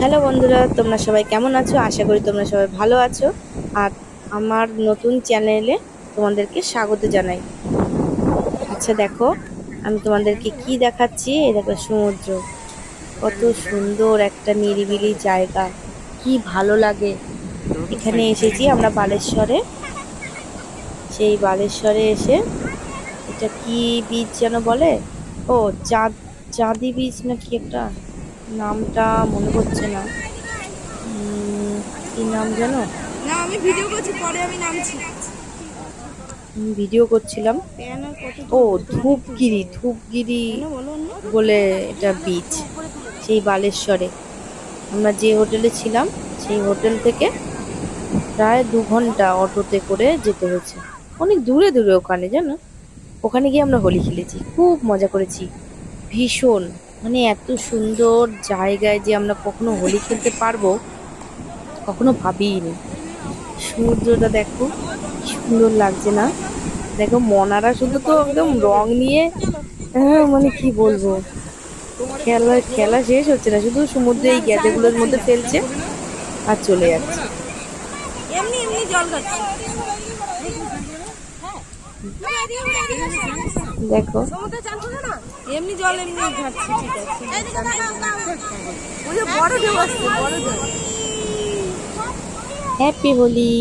Hello বন্ধুরা, তোমরা সবাই কেমন আছো? আশা করি তোমরা সবাই ভালো আছো। আর আমার নতুন চ্যানেলে তোমাদেরকে স্বাগত জানাই। আচ্ছা দেখো, আমি তোমাদেরকে কি দেখাচ্ছি? এই দেখো সমুদ্র। কত সুন্দর একটা নিরিবিলি জায়গা। কি ভালো লাগে। এখানে এসেছি আমরা বালেশ্বরে। সেই বালেশ্বরে এসে এটা কি বীজ যেন বলে? ও চাঁদ চাঁদি বীজ না কি একটা? নামটা মনে পড়ছে না। কি নাম জানো? না আমি ভিডিও করছি পরে আমি নামছি। ভিডিও করছিলাম। ও ধূপগিরি ধূপগিরি বলে এটা বীচ সেই বালেশ্বরে। আমরা যে হোটেলে ছিলাম সেই হোটেল থেকে প্রায় দু ঘণ্টা অটোতে করে যেতে হয়েছে। অনেক দূরে দূরে ওখানে জানো? ওখানে গিয়ে আমরা হোলি খেলেছি খুব মজা করেছি। ভীষণ। মানে এত সুন্দর জায়গায় যে আমরা কখনো হোলি খেলতে পারব কখনো ভাবিনি সমুদ্রটা দেখো সুন্দর লাগছে না? দেখো মনারা শুধু তো একদম রং নিয়ে হ্যাঁ মানে কি বলব? খেলা খেলা শেষ হচ্ছে না শুধু সমুদ্রে এই গ্যাদেগুলোর মধ্যে ফেলছে আর চলে যাচ্ছে। এমনি এমনি জল খাচ্ছি। দেখো। এমনি জল এমনি ঘাটছি ঠিক আছে। বড় ঢেউ আসছে বড় ঢেউ। হ্যাপি হোলি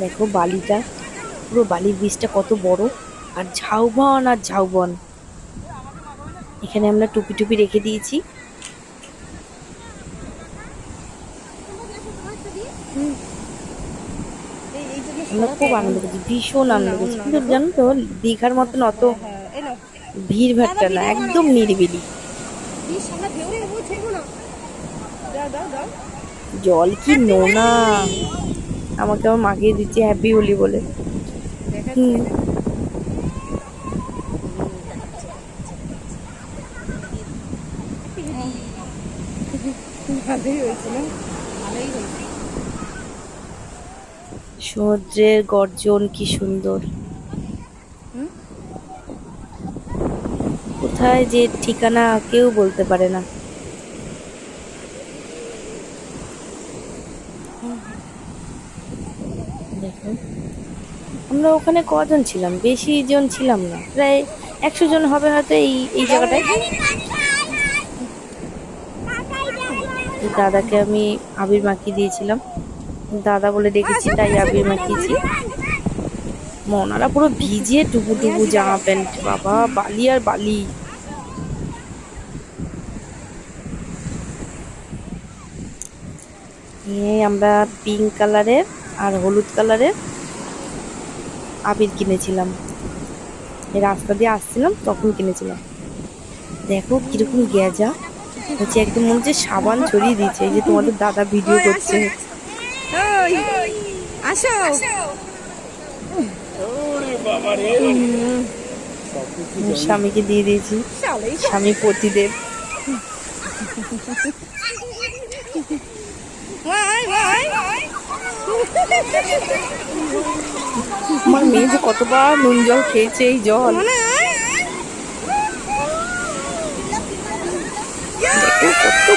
দেখো বালিটা পুরো বালির বীজটা কত বড় আর ঝাউবন আর ঝাউবন। এখানে আমরা টুপি টুপি রেখে দিয়েছি। আমরা খুব আনন্দ করছি ভীষণ আনন্দ করছি। কিন্তু জানো তো দীঘার মতন অত ভিড় ভাট্টা না একদম নিরিবিলি। জল কি নোনা। আমাকে আমার মাখিয়ে দিচ্ছে হ্যাপি হোলি বলে। হুম। ভালোই হয়েছিল সমুদ্রের গর্জন কি সুন্দর। কোথায় যে ঠিকানা কেউ বলতে পারে না। দেখো আমরা ওখানে কজন ছিলাম? বেশি জন ছিলাম না। প্রায় একশো জন হবে হয়তো এই এই জায়গাটায় এই দাদাকে আমি আবির মাখিয়ে দিয়েছিলাম। দাদা বলে দেখেছি তাই আবির মাখিয়েছি। মনারা পুরো ভিজিয়ে টুকু টুকু জামা প্যান্ট, বাবা, বালি আর বালি। আমরা পিঙ্ক কালারের আর হলুদ কালারের আবির কিনেছিলাম। রাস্তা দিয়ে আসছিলাম, তখন কিনেছিলাম। দেখো কীরকম গেজা হচ্ছে একদম মনে হচ্ছে সাবান ছড়িয়ে দিচ্ছে যে তোমাদের দাদা ভিডিও করছে। আসো। স্বামীকে দিয়ে দিয়েছি স্বামী পতিদেব। আমার মেয়ে যে কতবার নুন জল খেয়েছে এই জল মনে হয় দেখো কত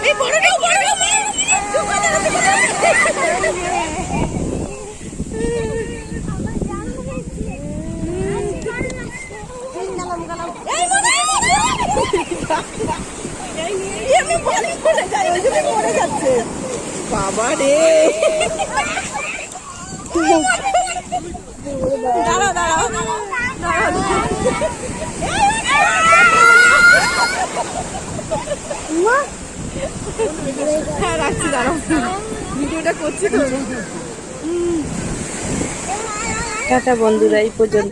এই বড়টাও বড়টাও বাবা রে হ্যাঁ রাখছি বন্ধুরা এই পর্যন্ত।